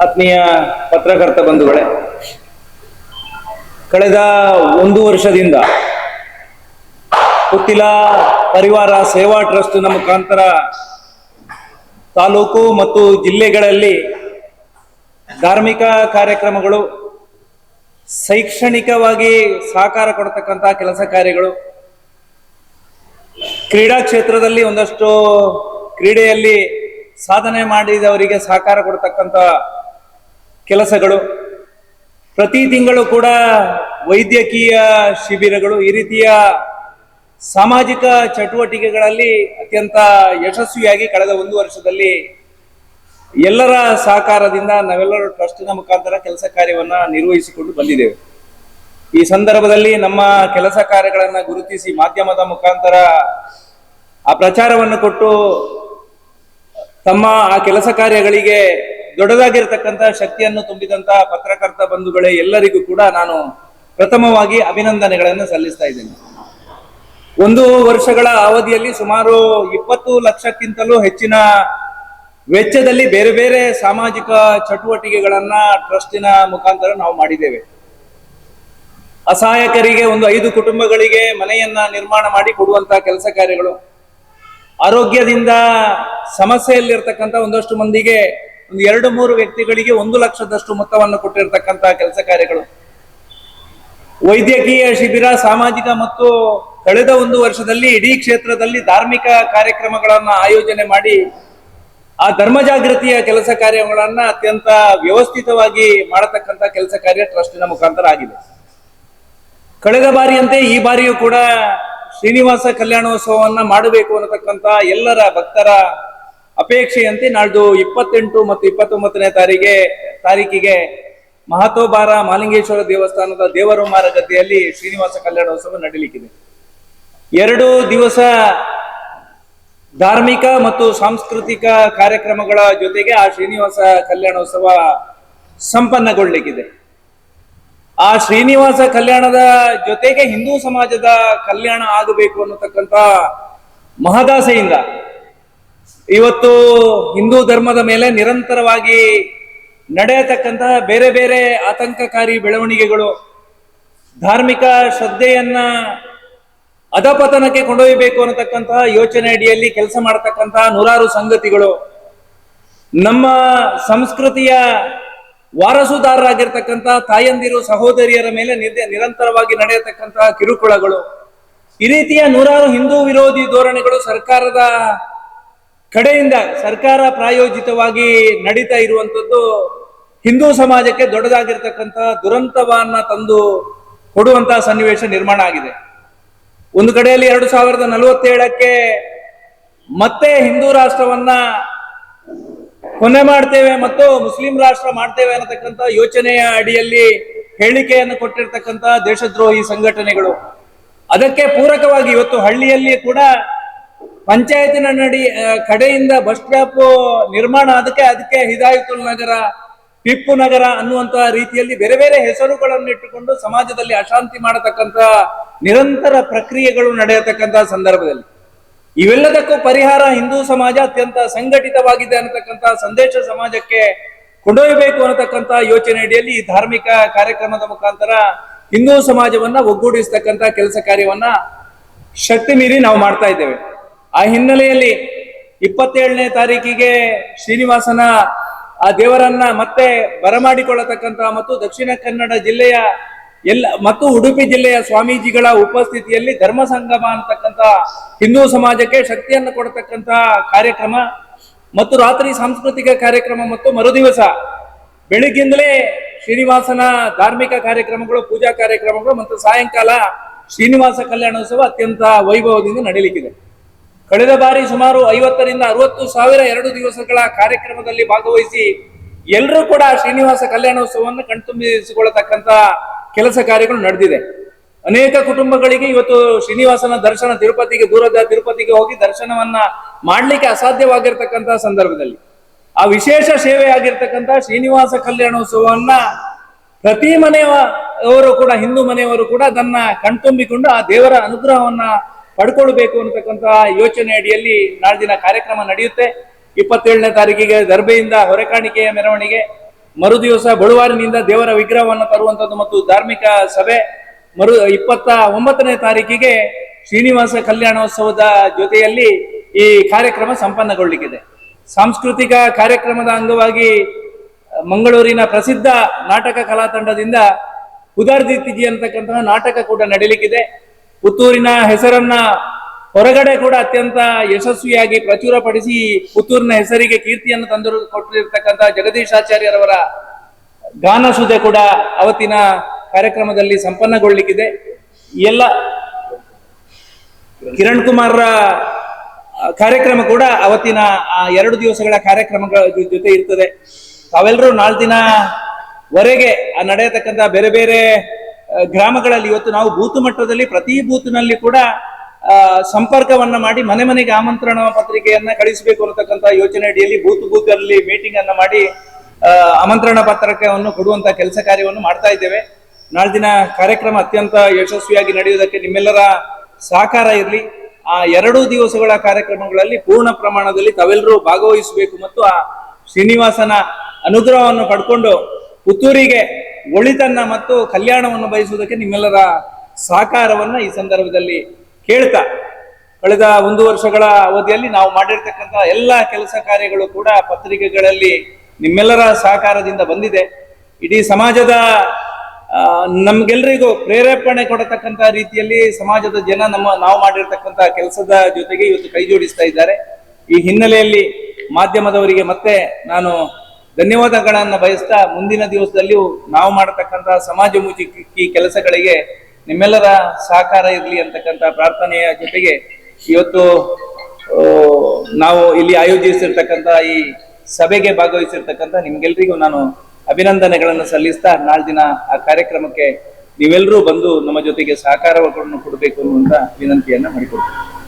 ಆತ್ಮೀಯ ಪತ್ರಕರ್ತ ಬಂಧುಗಳೇ, ಕಳೆದ ಒಂದು ವರ್ಷದಿಂದ ಪುತ್ತಿಲ ಪರಿವಾರ ಸೇವಾ ಟ್ರಸ್ಟ್ನ ಮುಖಾಂತರ ತಾಲೂಕು ಮತ್ತು ಜಿಲ್ಲೆಗಳಲ್ಲಿ ಧಾರ್ಮಿಕ ಕಾರ್ಯಕ್ರಮಗಳು, ಶೈಕ್ಷಣಿಕವಾಗಿ ಸಹಕಾರ ಕೊಡತಕ್ಕಂತಹ ಕೆಲಸ ಕಾರ್ಯಗಳು, ಕ್ರೀಡಾ ಕ್ಷೇತ್ರದಲ್ಲಿ ಒಂದಷ್ಟು ಕ್ರೀಡೆಯಲ್ಲಿ ಸಾಧನೆ ಮಾಡಿದವರಿಗೆ ಸಹಕಾರ ಕೊಡ್ತಕ್ಕಂಥ ಕೆಲಸಗಳು. ಪ್ರತಿ ತಿಂಗಳು ಕೂಡ ವೈದ್ಯಕೀಯ ಶಿಬಿರಗಳು ಈ ರೀತಿಯ ಸಾಮಾಜಿಕ ಚಟುವಟಿಕೆಗಳಲ್ಲಿ ಅತ್ಯಂತ ಯಶಸ್ವಿಯಾಗಿ ಕಳೆದ ಒಂದು ವರ್ಷದಲ್ಲಿ ಎಲ್ಲರ ಸಹಕಾರದಿಂದ ನಾವೆಲ್ಲರೂ ಟ್ರಸ್ಟ್ನ ಮುಖಾಂತರ ಕೆಲಸ ಕಾರ್ಯವನ್ನು ನಿರ್ವಹಿಸಿಕೊಂಡು ಬಂದಿದ್ದೇವೆ. ಈ ಸಂದರ್ಭದಲ್ಲಿ ನಮ್ಮ ಕೆಲಸ ಕಾರ್ಯಗಳನ್ನು ಗುರುತಿಸಿ ಮಾಧ್ಯಮದ ಮುಖಾಂತರ ಆ ಪ್ರಚಾರವನ್ನು ಕೊಟ್ಟು ತಮ್ಮ ಆ ಕೆಲಸ ಕಾರ್ಯಗಳಿಗೆ ದೊಡ್ಡದಾಗಿರ್ತಕ್ಕಂಥ ಶಕ್ತಿಯನ್ನು ತುಂಬಿದಂತಹ ಪತ್ರಕರ್ತ ಬಂಧುಗಳೇ ಎಲ್ಲರಿಗೂ ಕೂಡ ನಾನು ಪ್ರಥಮವಾಗಿ ಅಭಿನಂದನೆಗಳನ್ನು ಸಲ್ಲಿಸ್ತಾ ಇದ್ದೇನೆ. ಒಂದು ವರ್ಷಗಳ ಅವಧಿಯಲ್ಲಿ ಸುಮಾರು ಇಪ್ಪತ್ತು ಲಕ್ಷಕ್ಕಿಂತಲೂ ಹೆಚ್ಚಿನ ವೆಚ್ಚದಲ್ಲಿ ಬೇರೆ ಬೇರೆ ಸಾಮಾಜಿಕ ಚಟುವಟಿಕೆಗಳನ್ನ ಟ್ರಸ್ಟಿನ ಮುಖಾಂತರ ನಾವು ಮಾಡಿದ್ದೇವೆ. ಅಸಹಾಯಕರಿಗೆ ಒಂದು ಐದು ಕುಟುಂಬಗಳಿಗೆ ಮನೆಯನ್ನ ನಿರ್ಮಾಣ ಮಾಡಿ ಕೊಡುವಂತಹ ಕೆಲಸ ಕಾರ್ಯಗಳು, ಆರೋಗ್ಯದಿಂದ ಸಮಸ್ಯೆಯಲ್ಲಿರ್ತಕ್ಕಂಥ ಒಂದಷ್ಟು ಮಂದಿಗೆ ಒಂದು ಎರಡು ಮೂರು ವ್ಯಕ್ತಿಗಳಿಗೆ ಒಂದು ಲಕ್ಷದಷ್ಟು ಮೊತ್ತವನ್ನು ಕೊಟ್ಟಿರತಕ್ಕಂತಹ ಕೆಲಸ ಕಾರ್ಯಗಳು. ವೈದ್ಯಕೀಯ ಶಿಬಿರ, ಸಾಮಾಜಿಕ ಮತ್ತು ಕಳೆದ ಒಂದು ವರ್ಷದಲ್ಲಿ ಇಡೀ ಕ್ಷೇತ್ರದಲ್ಲಿ ಧಾರ್ಮಿಕ ಕಾರ್ಯಕ್ರಮಗಳನ್ನ ಆಯೋಜನೆ ಮಾಡಿ ಆ ಧರ್ಮ ಜಾಗೃತಿಯ ಕೆಲಸ ಕಾರ್ಯಗಳನ್ನ ಅತ್ಯಂತ ವ್ಯವಸ್ಥಿತವಾಗಿ ಮಾಡತಕ್ಕಂತ ಕೆಲಸ ಕಾರ್ಯ ಟ್ರಸ್ಟಿನ ಮುಖಾಂತರ ಆಗಿದೆ. ಕಳೆದ ಬಾರಿಯಂತೆ ಈ ಬಾರಿಯೂ ಕೂಡ ಶ್ರೀನಿವಾಸ ಕಲ್ಯಾಣೋತ್ಸವವನ್ನ ಮಾಡಬೇಕು ಅನ್ನತಕ್ಕಂತ ಎಲ್ಲರ ಭಕ್ತರ ಅಪೇಕ್ಷೆಯಂತೆ ನಾಳ್ದು ಇಪ್ಪತ್ತೆಂಟು ಮತ್ತು ಇಪ್ಪತ್ತೊಂಬತ್ತನೇ ತಾರೀಕಿಗೆ ತಾರೀಕಿಗೆ ಮಹತೋಬಾರ ಮಾಲಿಂಗೇಶ್ವರ ದೇವಸ್ಥಾನದ ದೇವರುಮಾರ ಗದ್ದೆಯಲ್ಲಿ ಶ್ರೀನಿವಾಸ ಕಲ್ಯಾಣೋತ್ಸವ ನಡೀಲಿಕ್ಕಿದೆ. ಎರಡು ದಿವಸ ಧಾರ್ಮಿಕ ಮತ್ತು ಸಾಂಸ್ಕೃತಿಕ ಕಾರ್ಯಕ್ರಮಗಳ ಜೊತೆಗೆ ಆ ಶ್ರೀನಿವಾಸ ಕಲ್ಯಾಣೋತ್ಸವ ಸಂಪನ್ನಗೊಳ್ಳಲಿಕ್ಕಿದೆ ಆ ಶ್ರೀನಿವಾಸ ಕಲ್ಯಾಣದ ಜೊತೆಗೆ ಹಿಂದೂ ಸಮಾಜದ ಕಲ್ಯಾಣ ಆಗಬೇಕು ಅನ್ನತಕ್ಕಂತ ಮಹದಾಸೆಯಿಂದ ಇವತ್ತು ಹಿಂದೂ ಧರ್ಮದ ಮೇಲೆ ನಿರಂತರವಾಗಿ ನಡೆಯತಕ್ಕಂತಹ ಬೇರೆ ಬೇರೆ ಆತಂಕಕಾರಿ ಬೆಳವಣಿಗೆಗಳು, ಧಾರ್ಮಿಕ ಶ್ರದ್ಧೆಯನ್ನ ಅಧಪತನಕ್ಕೆ ಕೊಂಡೊಯ್ಯಬೇಕು ಅನ್ನತಕ್ಕಂತಹ ಯೋಚನೆ ಅಡಿಯಲ್ಲಿ ಕೆಲಸ ಮಾಡತಕ್ಕಂತಹ ನೂರಾರು ಸಂಗತಿಗಳು. ನಮ್ಮ ಸಂಸ್ಕೃತಿಯ ವಾರಸುದಾರರಾಗಿರ್ತಕ್ಕಂತಹ ತಾಯಂದಿರು ಸಹೋದರಿಯರ ಮೇಲೆ ನಿರ್- ನಿರಂತರವಾಗಿ ನಡೆಯತಕ್ಕಂತಹ ಕಿರುಕುಳಗಳು. ಈ ರೀತಿಯ ನೂರಾರು ಹಿಂದೂ ವಿರೋಧಿ ಧೋರಣೆಗಳು ಸರ್ಕಾರದ ಕಡೆಯಿಂದ ಸರ್ಕಾರ ಪ್ರಾಯೋಜಿತವಾಗಿ ನಡೀತಾ ಇರುವಂತದ್ದು ಹಿಂದೂ ಸಮಾಜಕ್ಕೆ ದೊಡ್ಡದಾಗಿರ್ತಕ್ಕಂತಹ ದುರಂತವನ್ನ ತಂದು ಕೊಡುವಂತಹ ಸನ್ನಿವೇಶ ನಿರ್ಮಾಣ ಆಗಿದೆ. ಒಂದು ಕಡೆಯಲ್ಲಿ ಎರಡು ಸಾವಿರದ ನಲವತ್ತೇಳಕ್ಕೆ ಮತ್ತೆ ಹಿಂದೂ ರಾಷ್ಟ್ರವನ್ನ ಕೊನೆ ಮಾಡ್ತೇವೆ ಮತ್ತು ಮುಸ್ಲಿಂ ರಾಷ್ಟ್ರ ಮಾಡ್ತೇವೆ ಅನ್ನತಕ್ಕಂಥ ಯೋಚನೆಯ ಅಡಿಯಲ್ಲಿ ಹೇಳಿಕೆಯನ್ನು ಕೊಟ್ಟಿರ್ತಕ್ಕಂಥ ದೇಶದ್ರೋಹಿ ಸಂಘಟನೆಗಳು. ಅದಕ್ಕೆ ಪೂರಕವಾಗಿ ಇವತ್ತು ಹಳ್ಳಿಯಲ್ಲಿ ಕೂಡ ಪಂಚಾಯತಿನ ನಡಿ ಕಡೆಯಿಂದ ಬಸ್ ಸ್ಟಾಪ್ ನಿರ್ಮಾಣ ಅದಕ್ಕೆ ಅದಕ್ಕೆ ಹಿದಾಯತುಲ್ ನಗರ, ಟಿಪ್ಪು ನಗರ ಅನ್ನುವಂತಹ ರೀತಿಯಲ್ಲಿ ಬೇರೆ ಬೇರೆ ಹೆಸರುಗಳನ್ನು ಇಟ್ಟುಕೊಂಡು ಸಮಾಜದಲ್ಲಿ ಅಶಾಂತಿ ಮಾಡತಕ್ಕಂತ ನಿರಂತರ ಪ್ರಕ್ರಿಯೆಗಳು ನಡೆಯತಕ್ಕಂತಹ ಸಂದರ್ಭದಲ್ಲಿ. ಇವೆಲ್ಲದಕ್ಕೂ ಪರಿಹಾರ ಹಿಂದೂ ಸಮಾಜ ಅತ್ಯಂತ ಸಂಘಟಿತವಾಗಿದೆ ಅನ್ನತಕ್ಕಂತಹ ಸಂದೇಶ ಸಮಾಜಕ್ಕೆ ಕೊಂಡೊಯ್ಯಬೇಕು ಅನ್ನತಕ್ಕಂತಹ ಯೋಚನೆ ಅಡಿಯಲ್ಲಿ ಈ ಧಾರ್ಮಿಕ ಕಾರ್ಯಕ್ರಮದ ಮುಖಾಂತರ ಹಿಂದೂ ಸಮಾಜವನ್ನ ಒಗ್ಗೂಡಿಸ್ತಕ್ಕಂತ ಕೆಲಸ ಕಾರ್ಯವನ್ನ ಶಕ್ತಿ ಮೀರಿ ನಾವು ಮಾಡ್ತಾ ಇದ್ದೇವೆ. ಆ ಹಿನ್ನೆಲೆಯಲ್ಲಿ ಇಪ್ಪತ್ತೇಳನೇ ತಾರೀಕಿಗೆ ಶ್ರೀನಿವಾಸನ, ಆ ದೇವರನ್ನ ಮತ್ತೆ ಬರಮಾಡಿಕೊಳ್ಳತಕ್ಕಂತ ಮತ್ತು ದಕ್ಷಿಣ ಕನ್ನಡ ಜಿಲ್ಲೆಯ ಎಲ್ಲ ಮತ್ತು ಉಡುಪಿ ಜಿಲ್ಲೆಯ ಸ್ವಾಮೀಜಿಗಳ ಉಪಸ್ಥಿತಿಯಲ್ಲಿ ಧರ್ಮ ಸಂಗಮ ಅಂತಕ್ಕಂಥ ಹಿಂದೂ ಸಮಾಜಕ್ಕೆ ಶಕ್ತಿಯನ್ನು ಕೊಡತಕ್ಕಂತ ಕಾರ್ಯಕ್ರಮ ಮತ್ತು ರಾತ್ರಿ ಸಾಂಸ್ಕೃತಿಕ ಕಾರ್ಯಕ್ರಮ ಮತ್ತು ಮರುದಿವಸ ಬೆಳಿಗ್ಗಿಂದಲೇ ಶ್ರೀನಿವಾಸನ ಧಾರ್ಮಿಕ ಕಾರ್ಯಕ್ರಮಗಳು, ಪೂಜಾ ಕಾರ್ಯಕ್ರಮಗಳು ಮತ್ತು ಸಾಯಂಕಾಲ ಶ್ರೀನಿವಾಸ ಕಲ್ಯಾಣೋತ್ಸವ ಅತ್ಯಂತ ವೈಭವದಿಂದ ನಡೀಲಿಕ್ಕಿದೆ. ಕಳೆದ ಬಾರಿ ಸುಮಾರು ಐವತ್ತರಿಂದ ಅರವತ್ತು ಸಾವಿರ ಎರಡು ದಿವಸಗಳ ಕಾರ್ಯಕ್ರಮದಲ್ಲಿ ಭಾಗವಹಿಸಿ ಎಲ್ಲರೂ ಕೂಡ ಶ್ರೀನಿವಾಸ ಕಲ್ಯಾಣೋತ್ಸವವನ್ನು ಕಣ್ತುಂಬಿಸಿಕೊಳ್ಳತಕ್ಕಂತ ಕೆಲಸ ಕಾರ್ಯಗಳು ನಡೆದಿದೆ. ಅನೇಕ ಕುಟುಂಬಗಳಿಗೆ ಇವತ್ತು ಶ್ರೀನಿವಾಸನ ದರ್ಶನ ತಿರುಪತಿಗೆ, ದೂರದ ತಿರುಪತಿಗೆ ಹೋಗಿ ದರ್ಶನವನ್ನ ಮಾಡ್ಲಿಕ್ಕೆ ಅಸಾಧ್ಯವಾಗಿರ್ತಕ್ಕಂತ ಸಂದರ್ಭದಲ್ಲಿ. ಆ ವಿಶೇಷ ಸೇವೆ ಆಗಿರ್ತಕ್ಕಂಥ ಶ್ರೀನಿವಾಸ ಕಲ್ಯಾಣೋತ್ಸವವನ್ನ ಪ್ರತಿ ಮನೆಯವರು ಕೂಡ, ಹಿಂದೂ ಮನೆಯವರು ಕೂಡ ಅದನ್ನ ಕಣ್ತುಂಬಿಕೊಂಡು ಆ ದೇವರ ಅನುಗ್ರಹವನ್ನ ಪಡ್ಕೊಳ್ಬೇಕು ಅನ್ನತಕ್ಕಂತಹ ಯೋಚನೆ ಅಡಿಯಲ್ಲಿ ನಾಳೆ ಕಾರ್ಯಕ್ರಮ ನಡೆಯುತ್ತೆ. ಇಪ್ಪತ್ತೇಳನೇ ತಾರೀಕಿಗೆ ದರ್ಬೆಯಿಂದ ಹೊರೆಕಾಣಿಕೆಯ ಮೆರವಣಿಗೆ ಮರು ದಿವಸ ಬಳುವಾರಿನಿಂದ ದೇವರ ವಿಗ್ರಹವನ್ನು ತರುವಂತದ್ದು ಮತ್ತು ಧಾರ್ಮಿಕ ಸಭೆ, ಮರು ಇಪ್ಪತ್ತ ಒಂಬತ್ತನೇ ತಾರೀಕಿಗೆ ಶ್ರೀನಿವಾಸ ಕಲ್ಯಾಣೋತ್ಸವದ ಜೊತೆಯಲ್ಲಿ ಈ ಕಾರ್ಯಕ್ರಮ ಸಂಪನ್ನಗೊಳ್ಳಿಕ್ಕಿದೆ ಸಾಂಸ್ಕೃತಿಕ ಕಾರ್ಯಕ್ರಮದ ಅಂಗವಾಗಿ ಮಂಗಳೂರಿನ ಪ್ರಸಿದ್ಧ ನಾಟಕ ಕಲಾ ತಂಡದಿಂದ ಉದಾರ್ದಿತ್ತಿಜಿ ಅಂತಕ್ಕಂತಹ ನಾಟಕ ಕೂಡ ನಡೀಲಿಕ್ಕಿದೆ. ಪುತ್ತೂರಿನ ಹೆಸರನ್ನ ಹೊರಗಡೆ ಕೂಡ ಅತ್ಯಂತ ಯಶಸ್ವಿಯಾಗಿ ಪ್ರಚುರಪಡಿಸಿ ಪುತ್ತೂರಿನ ಹೆಸರಿಗೆ ಕೀರ್ತಿಯನ್ನು ತಂದು ಕೊಟ್ಟಿರ್ತಕ್ಕಂಥ ಜಗದೀಶಾಚಾರ್ಯರವರ ಗಾನ ಸುದೆ ಕೂಡ ಅವತ್ತಿನ ಕಾರ್ಯಕ್ರಮದಲ್ಲಿ ಸಂಪನ್ನಗೊಳ್ಳಿಕ್ಕಿದೆ. ಎಲ್ಲ ಕಿರಣ್ ಕುಮಾರ್ರ ಕಾರ್ಯಕ್ರಮ ಕೂಡ ಅವತ್ತಿನ, ಆ, ಎರಡು ದಿವಸಗಳ ಕಾರ್ಯಕ್ರಮಗಳ ಜೊತೆ ಇರ್ತದೆ. ತಾವೆಲ್ಲರೂ ನಾಲ್ಕು ದಿನ ವರೆಗೆ ಆ ನಡೆಯತಕ್ಕಂತ ಬೇರೆ ಬೇರೆ ಗ್ರಾಮಗಳಲ್ಲಿ ಇವತ್ತು ನಾವು ಬೂತು ಮಟ್ಟದಲ್ಲಿ ಪ್ರತಿ ಬೂತ್ನಲ್ಲಿ ಕೂಡ ಸಂಪರ್ಕವನ್ನ ಮಾಡಿ ಮನೆ ಮನೆಗೆ ಆಮಂತ್ರಣ ಪತ್ರಿಕೆಯನ್ನ ಕಳಿಸಬೇಕು ಅನ್ನತಕ್ಕಂತ ಯೋಜನೆ ಅಡಿಯಲ್ಲಿ ಬೂತ್ ಬೂತ್ ಅಲ್ಲಿ ಮೀಟಿಂಗ್ ಅನ್ನ ಮಾಡಿ ಆಮಂತ್ರಣ ಪತ್ರಕವನ್ನು ಕೊಡುವಂತ ಕೆಲಸ ಕಾರ್ಯವನ್ನು ಮಾಡ್ತಾ ಇದ್ದೇವೆ. ನಾಳ್ದಿನ ಕಾರ್ಯಕ್ರಮ ಅತ್ಯಂತ ಯಶಸ್ವಿಯಾಗಿ ನಡೆಯುವುದಕ್ಕೆ ನಿಮ್ಮೆಲ್ಲರ ಸಹಕಾರ ಇರಲಿ. ಆ ಎರಡು ದಿವಸಗಳ ಕಾರ್ಯಕ್ರಮಗಳಲ್ಲಿ ಪೂರ್ಣ ಪ್ರಮಾಣದಲ್ಲಿ ತಾವೆಲ್ಲರೂ ಭಾಗವಹಿಸಬೇಕು ಮತ್ತು ಆ ಶ್ರೀನಿವಾಸನ ಅನುಗ್ರಹವನ್ನು ಪಡ್ಕೊಂಡು ಪುತ್ತೂರಿಗೆ ಒಳಿತನ್ನ ಮತ್ತು ಕಲ್ಯಾಣವನ್ನು ಬಯಸುವುದಕ್ಕೆ ನಿಮ್ಮೆಲ್ಲರ ಸಹಕಾರವನ್ನ ಈ ಸಂದರ್ಭದಲ್ಲಿ ಕೇಳ್ತಾ. ಕಳೆದ ಒಂದು ವರ್ಷಗಳ ಅವಧಿಯಲ್ಲಿ ನಾವು ಮಾಡಿರ್ತಕ್ಕಂಥ ಎಲ್ಲ ಕೆಲಸ ಕಾರ್ಯಗಳು ಕೂಡ ಪತ್ರಿಕೆಗಳಲ್ಲಿ ನಿಮ್ಮೆಲ್ಲರ ಸಹಕಾರದಿಂದ ಬಂದಿದೆ. ಇಡೀ ಸಮಾಜದ ನಮ್ಗೆಲ್ರಿಗೂ ಪ್ರೇರೇಪಣೆ ಕೊಡತಕ್ಕಂಥ ರೀತಿಯಲ್ಲಿ ಸಮಾಜದ ಜನ ನಮ್ಮ, ನಾವು ಮಾಡಿರ್ತಕ್ಕಂಥ ಕೆಲಸದ ಜೊತೆಗೆ ಇವತ್ತು ಕೈ ಜೋಡಿಸ್ತಾ ಇದ್ದಾರೆ. ಈ ಹಿನ್ನೆಲೆಯಲ್ಲಿ ಮಾಧ್ಯಮದವರಿಗೆ ಮತ್ತೆ ನಾನು ಧನ್ಯವಾದಗಳನ್ನ ಬಯಸ್ತಾ ಮುಂದಿನ ದಿವಸದಲ್ಲಿಯೂ ನಾವು ಮಾಡತಕ್ಕಂತ ಸಮಾಜಮುಖಿ ಕೆಲಸಗಳಿಗೆ ನಿಮ್ಮೆಲ್ಲರ ಸಹಕಾರ ಇರಲಿ ಅಂತಕ್ಕಂಥ ಪ್ರಾರ್ಥನೆಯ ಜೊತೆಗೆ ಇವತ್ತು ನಾವು ಇಲ್ಲಿ ಆಯೋಜಿಸಿರ್ತಕ್ಕಂಥ ಈ ಸಭೆಗೆ ಭಾಗವಹಿಸಿರ್ತಕ್ಕಂಥ ನಿಮ್ಗೆಲ್ರಿಗೂ ನಾನು ಅಭಿನಂದನೆಗಳನ್ನು ಸಲ್ಲಿಸ್ತಾ ನಾಳೆ ದಿನ ಆ ಕಾರ್ಯಕ್ರಮಕ್ಕೆ ನೀವೆಲ್ಲರೂ ಬಂದು ನಮ್ಮ ಜೊತೆಗೆ ಸಹಕಾರವನ್ನು ಕೊಡಬೇಕು ಅನ್ನುವಂತ ವಿನಂತಿಯನ್ನ ಮಾಡಿಕೊಡ್ತೀನಿ.